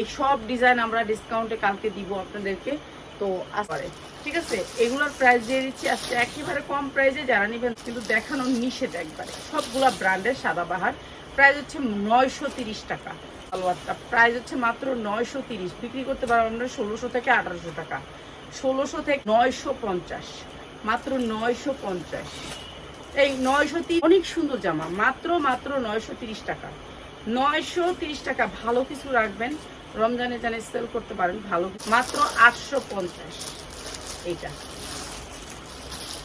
এই সব ডিজাইন আমরা ডিসকাউন্টে কালকে দিব আপনাদেরকে। তো আসবে ঠিক আছে? এগুলোর প্রাইস দিয়ে দিচ্ছি। আজকে একেবারে কম প্রাইসে যারা নেবেন, কিন্তু দেখানো নিষেধ একবারে। সবগুলা ব্র্যান্ডের সাদাবাহার প্রাইস হচ্ছে নয়শো তিরিশ টাকা। সালোয়ারটা। প্রাইস হচ্ছে মাত্র নয়শো তিরিশ। বিক্রি করতে পারবেন আমরা ষোলোশো থেকে আঠারোশো টাকা। ষোলোশো থেকে নয়শো পঞ্চাশ। মাত্র নয়শো পঞ্চাশ। এই নয়শো অনেক সুন্দর জামা। মাত্র মাত্র নয়শো তিরিশ টাকা। নয়শো তিরিশ টাকা ভালো কিছু রাখবেন। রমজানে জানে সেল করতে পারেন ভালো। মাত্র আটশো পঞ্চাশ। এইটা।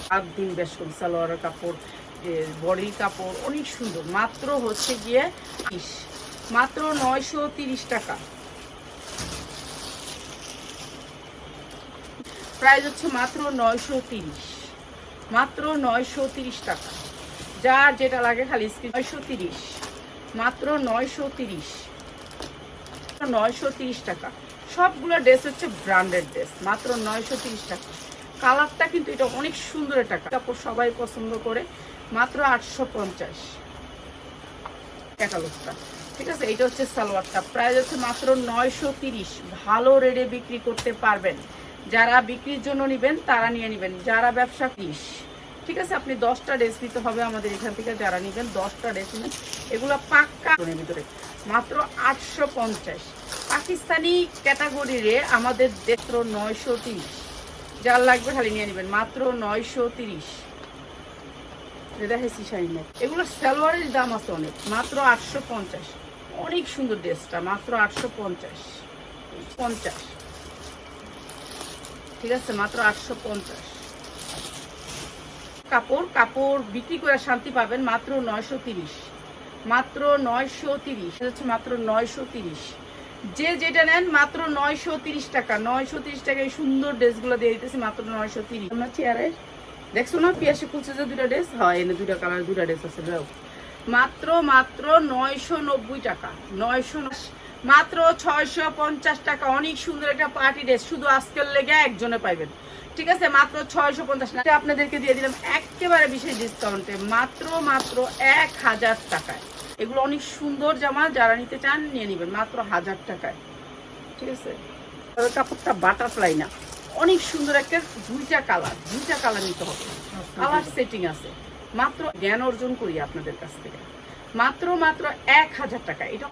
সাত দিন বেশ করি সালোয়ারের কাপড় বডির কাপড়, অনেক সুন্দর। মাত্র হচ্ছে গিয়ে তিরিশ। মাত্র নয়শো তিরিশ টাকা। প্রাইস হচ্ছে মাত্র নয়শো তিরিশ। মাত্র নয়শো তিরিশ টাকা। যার যেটা লাগে খালি স্ক্রিন নয়শো তিরিশ। মাত্র নয়শো তিরিশ। নয়শো তিরিশ টাকা। সবগুলো ড্রেস হচ্ছে ব্র্যান্ডেড ড্রেস মাত্র নয়শো টাকা। কালারটা কিন্তু এটা অনেক সুন্দর টাকা কাপড় সবাই পছন্দ করে, মাত্র আটশো পঞ্চাশ। ক্যাটালগটা ঠিক আছে? এটা হচ্ছে সালোয়ারটা। প্রাইস হচ্ছে মাত্র নয়শো ভালো রেটে বিক্রি করতে পারবেন। যারা বিক্রির জন্য নেবেন, তারা নিয়ে নেবেন। যারা ব্যবসা তিরিশ ঠিক আছে? আপনি দশটা ড্রেস নিতে হবে আমাদের এখান থেকে। যারা নেবেন, দশটা ড্রেস নেবেন এগুলো পাক্কা। ভিতরে মাত্র আটশো পঞ্চাশ। পাকিস্তানি ক্যাটাগরিরে আমাদের দেত্র নয়শো তিরিশ। যার লাগবে খালি নিয়ে নেবেন, মাত্র নয়শো তিরিশ। দেখাইছি শাড়ির নেক। এগুলো সালোয়ারের দাম আছে অনেক, মাত্র আটশো পঞ্চাশ। অনেক সুন্দর ড্রেসটা, মাত্র আটশো পঞ্চাশ। পঞ্চাশ। ঠিক আছে, মাত্র আটশো পঞ্চাশ। কাপড় কাপড় বিক্রি করে শান্তি পাবেন, মাত্র নয়শো তিরিশ। মাত্র নয়শো তিরিশ হচ্ছে মাত্র নয়শো তিরিশ। যে যেটা নেন, মাত্র নয়শো তিরিশ টাকা। নয়শো তিরিশ টাকা এই সুন্দর ড্রেসগুলো দিয়ে দিতেছে, মাত্র নয়শো তিরিশ। আমার চেয়ারে, দেখছ না, পিয়াসে খুলছে যে দুটা ড্রেস? হয় এনে দুটা কালার দুটা ড্রেস আছে মাত্র মাত্র নয়শো নব্বই টাকা। নয়শো মাত্র ছয়শো পঞ্চাশ টাকা। অনেক সুন্দর একটা পার্টি ড্রেস শুধু আজকের লেগে একজনে পাইবেন। ঠিক আছে? মাত্র ছয়শো পঞ্চাশ টাকা। আপনাদেরকে দিয়ে দিলাম একেবারে বিশেষ ডিসকাউন্টে মাত্র মাত্র এক হাজার টাকায়। এগুলো অনেক সুন্দর জামা। যারা নিতে চান, নিয়ে নেবেন। মাত্র হাজার টাকায়। ঠিক আছে? কাপড়টা বাটারফ্লাই না। অনেক সুন্দর একটা দুইটা কালার দুইটা কালার নিতে হবে। কালার সেটিং আছে। মাত্র জ্ঞান অর্জন করি আপনাদের কাছ থেকে। মাত্র মাত্র এক হাজার টাকা এটা